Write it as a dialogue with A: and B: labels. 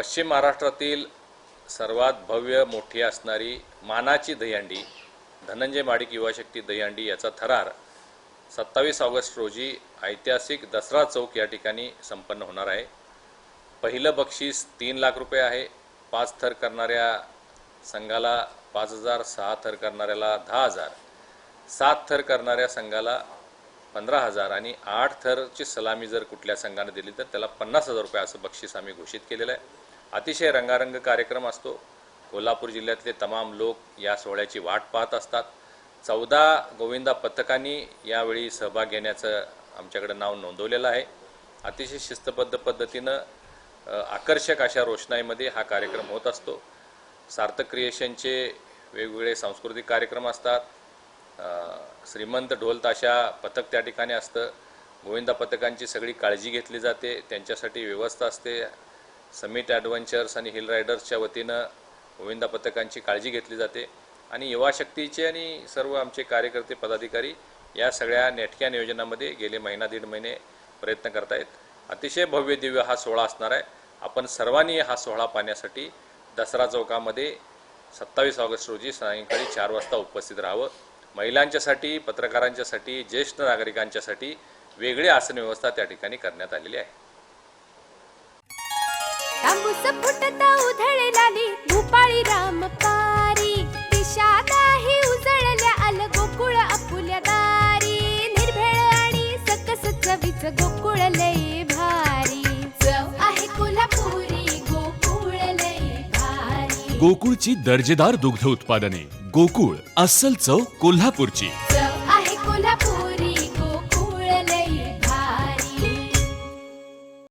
A: पश्चिम महाराष्ट्रातील सर्वात भव्य मोठी असणारी मानाची दहीहंडी धनंजय माडिक युवाशक्ती दहीहंडी याचा थरार सत्तावीस ऑगस्ट रोजी ऐतिहासिक दसरा चौक या ठिकाणी संपन्न होणार आहे. पहिलं बक्षीस तीन लाख रुपये आहे. पाच थर करणाऱ्या संघाला पाच हजार सहा थर करणाऱ्याला दहा हजार सात थर करणाऱ्या संघाला पंधरा हजार आणि आठ थरची सलामी जर कुठल्या संघाने दिली तर त्याला पन्नास हजार रुपये असं बक्षीस आम्ही घोषित केलेलं आहे. अतिशय रंगारंग कार्यक्रम असतो. कोल्हापूर जिल्ह्यातले तमाम लोक या सोहळ्याची वाट पाहत असतात. चौदा गोविंदा पथकांनी यावेळी सहभाग घेण्याचं आमच्याकडे नाव नोंदवलेलं आहे. अतिशय शिस्तबद्ध पद्धतीनं आकर्षक अशा रोषणाईमध्ये हा कार्यक्रम होत असतो. सार्थक क्रिएशनचे वेगवेगळे सांस्कृतिक कार्यक्रम असतात. श्रीमंत ढोल ताशा पथक त्या ठिकाणी असतं. गोविंदा पथकांची सगळी काळजी घेतली जाते. त्यांच्यासाठी व्यवस्था असते. समिट ॲडव्हेंचर्स आणि हिल रायडर्सच्या वतीनं गोविंदा पथकांची काळजी घेतली जाते. आणि युवा शक्तीचे आणि सर्व आमचे कार्यकर्ते पदाधिकारी या सगळ्या नेटक्या नियोजनामध्ये गेले महिना दीड महिने प्रयत्न करतायत. अतिशय भव्य दिव्य हा सोहळा असणार आहे. आपण सर्वांनी हा सोहळा पाहण्यासाठी दसरा चौकामध्ये सत्तावीस ऑगस्ट रोजी सायंकाळी चार वाजता उपस्थित राहावं. महिलांच्यासाठी पत्रकारांच्यासाठी ज्येष्ठ नागरिकांच्यासाठी वेगळी आसन व्यवस्था त्या ठिकाणी करण्यात आलेली आहे.
B: तांबूस फुटता उधळलाली भूपाळी राम पारी दिशादाही उजळल्या आल गोकुळ आपुल्या दारी. निर्भेळ आणि सकस चवीच गोकुळ लय भारी. चव आहे कोल्हापुरी गोकुळ लय भारी.
C: गोकुळची दर्जेदार दुग्ध उत्पादने. गोकुळ अस्सल चव कोल्हापूरची.